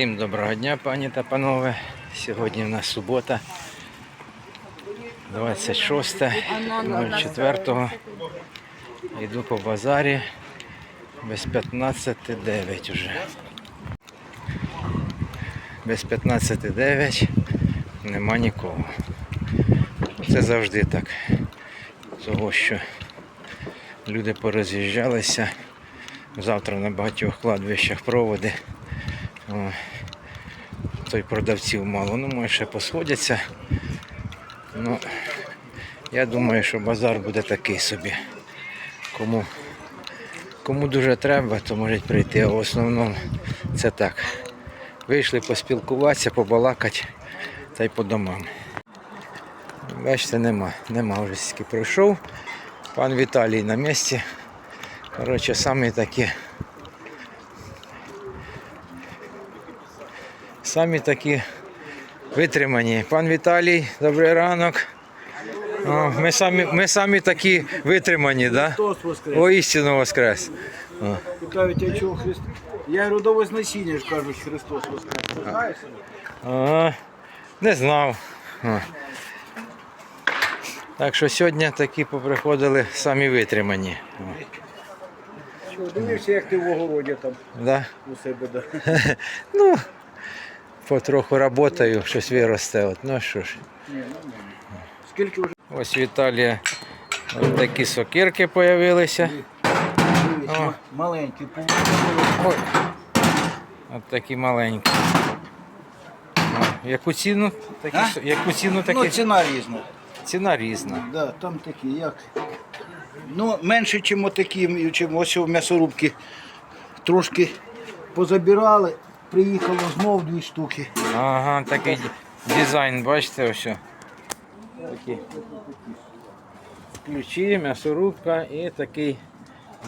Всім доброго дня, пані та панове. Сьогодні в нас субота, 26.04. Йду по базарі без 15.09 уже. Без 15.09 нема нікого. Це завжди так. Того, що люди пороз'їжджалися. Завтра на багатьох кладбищах проводи. Той продавців мало. Ну, може, ще посходяться. Ну, я думаю, що базар буде такий собі. Кому, кому дуже треба, то можуть прийти. А в основному це так. Вийшли поспілкуватися, побалакати та й по домам. Бачите, нема. Нема вже скільки пройшов. Пан Віталій на місці. Коротше, самі такі. Самі такі витримані. Пан Віталій, добрий ранок. О, ми, самі, ми самі такі витримані, да? Христос воскрес. О, істину воскрес. О. Питають, а чого Христ? Я родове значення ж кажуть, Христос воскрес. Ти знаєш? Не знав. О. Так що сьогодні такі поприходили самі витримані. О. Що, дивився, як ти в огороді там Да? у себе, да. Ну, потроху працюю, щось виросте. От. Ну що ж. Скільки вже Ось в Італії ось такі сокирки з'явилися. дивись, О. ма- маленький, по Ой. От такі маленькі. О, Яку ціну? Такі, А? яку ціну такі? Ну, ціна різна. Ціна різна. Да, там такі, як. Ну, менше, ніж отакі, чим ось у м'ясорубки. Трошки позабирали, приїхало знов дві штуки. Ага, такий дизайн, бачите, ось. Такі. Ключі, м'ясорубка і такий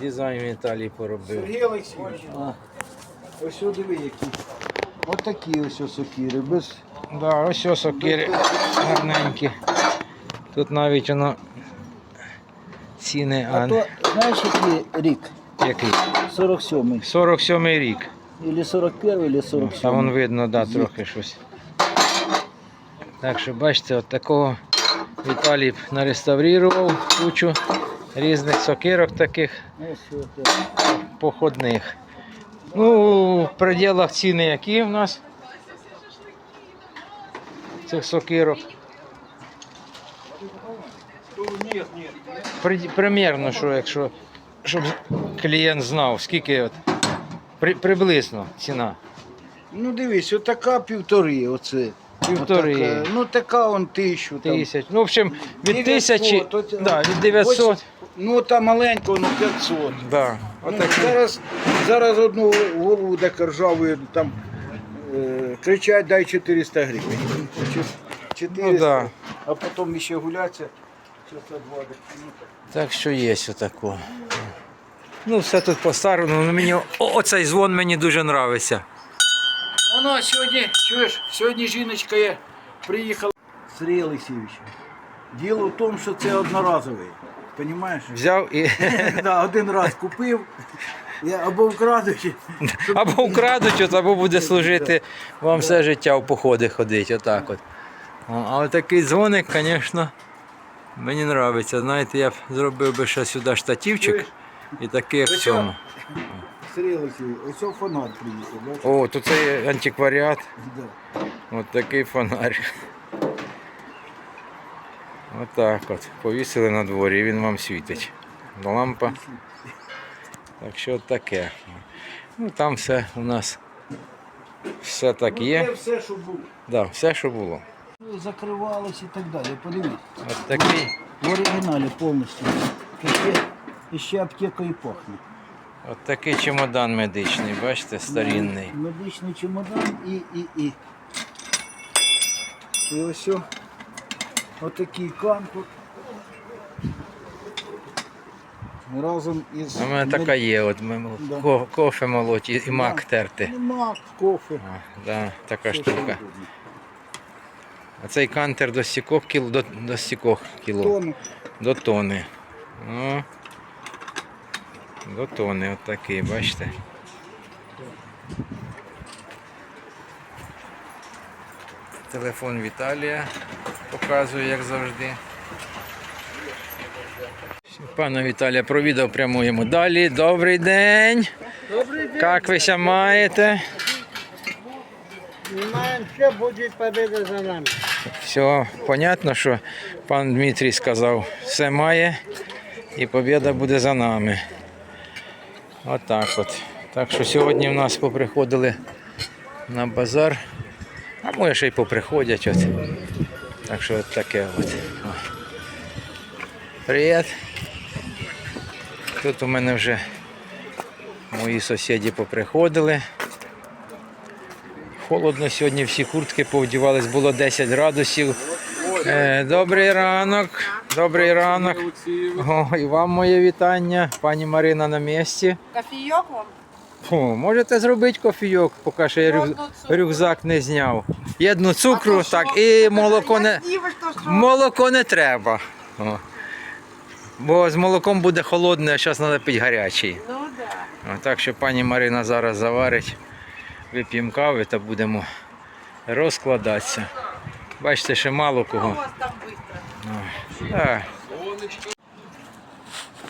дизайн в Італії поробив. Сергій Олексійович, ось сюди диви які. Отакі ось сокири, без Да, ось ось сокири гарненькі. Тут навіть воно ціни, а, А то, знаєш, який рік? який? 47-й. 47 рік. Или 41 или Там вон видно, да, трохи щось. Так що бачите, от такого Віталій нареставрував кучу різних сокирок таких це. походних. Ну, в пределах ціни які в нас цих сокирок. При, примірно, що якщо щоб клієнт знав, скільки от, при, приблизно ціна. Ну дивись, отака півтори, оце. Півтори. Отака. Ну така он тисячу. Там. Тисяч. Ну, в общем, від 900, тисячі, от, да, від 900. ось, Ну та маленька, ну 500. Да. Ну, зараз, зараз одну голову де ржавою там е, кричать дай 400 гривень. Чи- 400, Ну, да. а потім ще гуляться. ну, так. Так що є отако. Ну, все тут по-старому. Ну, мені, оцей дзвон мені дуже подобається. Вона сьогодні, чуєш, сьогодні жіночка є, приїхала. Сергій Олексійович, діло в тому, що це одноразовий. Понімаєш? Взяв і да, один раз купив, я або вкрадуть. або вкрадуть, от, або буде служити вам все життя в походи ходити. Отак от. О, А такий дзвоник, звісно, мені подобається. Знаєте, я б зробив би ще сюди штативчик і такий як в цьому. Сергій Олексійович, ось фонар приїхав. бачиш? О, тут це антикваріат. Да. От такий фонарь. Отак от. Повісили на дворі, він вам світить. Лампа. Так що таке. Ну там все у нас все так Ну, це все, що було. Да, все, що було. Закривалось і так далі. Подивись. От такий, В оригіналі повністю. І ще, і аптекою пахне. от такий чемодан медичний, бачите, старинний. Медичний чемодан і, і, і. І ось о, отакий кантур. Разом із... У мене така є, от ми Да. ко- кофе молоть і і мак Да. терти. Ну, Мак, кофе. О, да, така все, що штука. угодно. А цей кантер до стікох кіло, до, до стікох кіло. Тону. До тони. Ну, до тони, от бачите. Телефон Віталія показує, як завжди. Пана Віталія провідав прямуємо далі. Добрий день. Добрый день. Як ви ся маєте? Знаем, все будет победа за нами. Все, понятно, що пан Дмитрій сказав, все має і побіда буде за нами. Отак от. Так що сьогодні в нас поприходили на базар, а може ще й поприходять. От. Так що от таке от. Привіт. Тут у мене вже мої сусіди поприходили. Холодно сьогодні, всі куртки повдівались, було 10 градусів. Е, добрий ранок, добрий ранок. О, і вам моє вітання. Пані Марина на місці. Кофійок вам? О, можете зробити кофійок, поки що я рюк- рюкзак не зняв. Єдну цукру, А так, і молоко не, молоко не треба. О. Бо з молоком буде холодне, а зараз треба пити гарячий. Ну. Так що пані Марина зараз заварить, вип'ємо кави та будемо розкладатися. Бачите, ще мало кого. Так.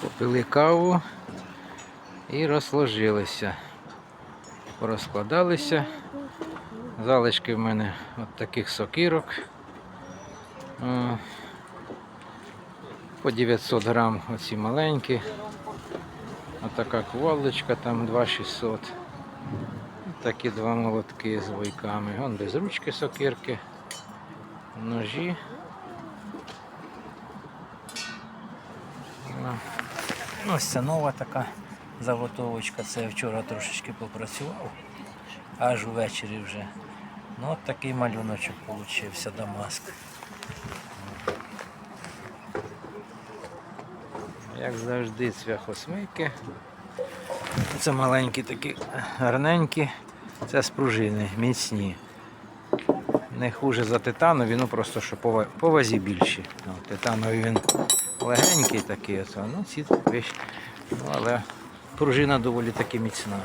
Попили каву і розложилися. Порозкладалися. Залишки в мене от таких сокирок. По 900 грам оці маленькі. Отака кувалдочка там 2600. Такі два молотки з войками. Вон без ручки сокирки, ножі. Ну, Ось це нова така заготовочка. Це я вчора трошечки попрацював, аж ввечері вже. Ну, от такий малюночок получився Дамаск. Як завжди, цвяхосмики. Це маленькі такі гарненькі. Це спружини, міцні. Не хуже за титанові, ну просто що по, по вазі більші. Ну, титановий він легенький такий, ото, ну ці вищі. Ну, але пружина доволі таки міцна.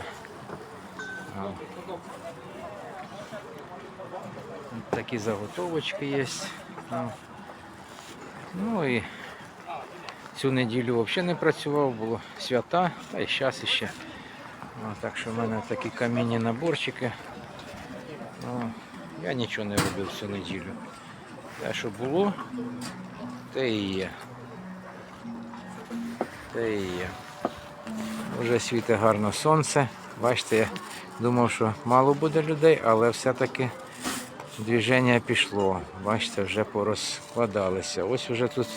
От Такі заготовочки є. Ну, ну і цю неділю взагалі не працював, було свята, та й зараз іще. О, так що в мене такі камінні наборчики. О, я нічого не робив цю неділю. Те, що було, те і є. Те і є. Вже світить гарно сонце. Бачите, я думав, що мало буде людей, але все-таки движення пішло. Бачите, вже порозкладалися. Ось вже тут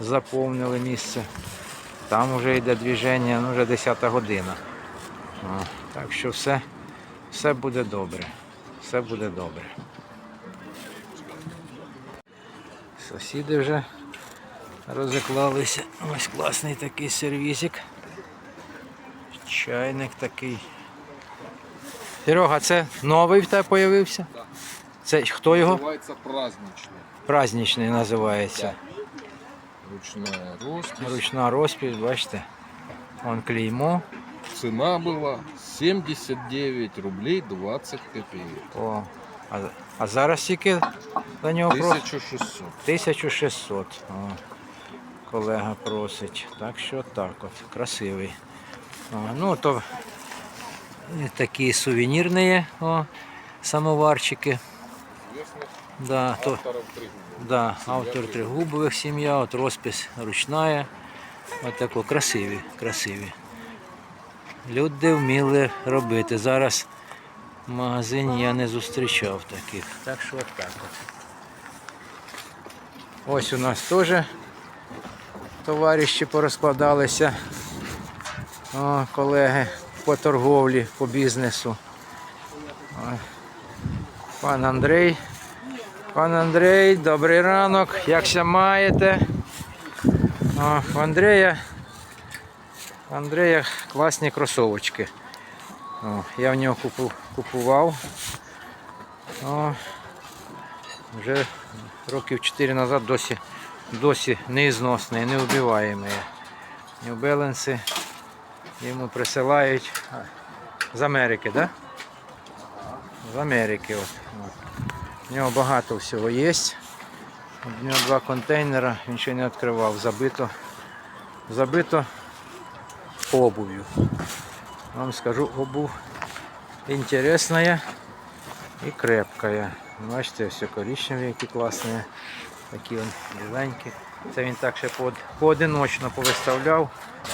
заповнили місце. Там вже йде движення, ну вже 10 година. О, так що все, все буде добре. Все буде добре. Сусіди вже розіклалися. Ось класний такий сервізик. Чайник такий. Серега, це новий в тебе з'явився? Це хто його? Называется праздничный. Праздничний називається. Ручная роспись. Ручна розпись, бачите. Вон клеймо. Цена была 79 рублей 20 копеек. О, а, а зараз тільки за нього про 1600. 1600. О, колега просить. Так що так от, красивий. О, ну то такі сувенірні о, самоварчики. Да, то, да, автор тригубових сім'я, от розпис ручна. От тако красиві, красиві. Люди вміли робити. Зараз в магазині я не зустрічав таких. Так що от так от. Ось у нас теж товариші порозкладалися. О, колеги по торговлі, по бізнесу. О, Пан Андрій. Пан Андрій, добрий ранок. Якся маєте? О, Андрія. У Андрія класні кросовочки. О, я в нього купу, купував. О, вже років 4 назад досі, досі неізносний, не вбиваємо. New Balance йому присилають з Америки? Да? З Америки. От. У нього багато всього є. У нього два контейнера, він ще не відкривав, забито. Забито обувью. Вам скажу, обувь интересная и крепкая. Бачите, все коричневі, які класні. Такі он біленькі. Це він так ще под, поодиночно повиставляв,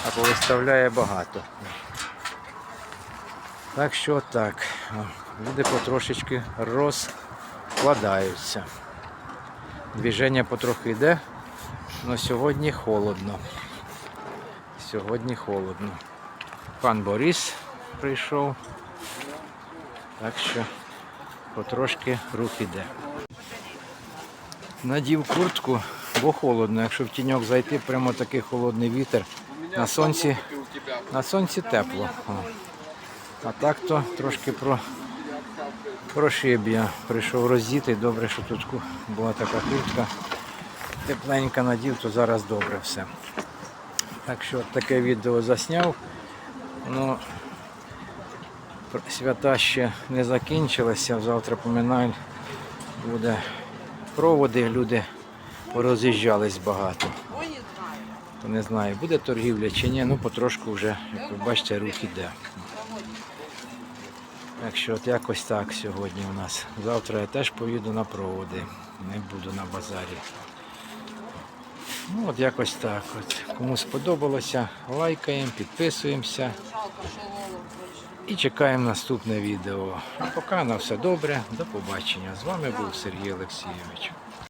а повиставляє багато. Так що так. Люди потрошечки розкладаються. Двіження потрохи йде, але сьогодні холодно. Сьогодні холодно. Пан Борис прийшов. Так що потрошки рух іде. Надів куртку, бо холодно. Якщо в тіньок зайти, прямо такий холодний вітер. На сонці, на сонці тепло. А так то трошки про, прошиб я. Прийшов роздітий, добре, що тут була така куртка. Тепленька надів, то зараз добре все. Так що таке відео засняв. Ну, свята ще не закінчилися. Завтра поминаю, буде проводи, люди пороз'їжджались багато. Не знаю, буде торгівля чи ні, ну потрошку вже, як ви бачите, рух іде. Так що от якось так сьогодні у нас. Завтра я теж поїду на проводи, не буду на базарі. Ну от якось так. От. Кому сподобалося, лайкаємо, підписуємося і чекаємо наступне відео. А поки на все добре, до побачення. З вами був Сергій Олексійович.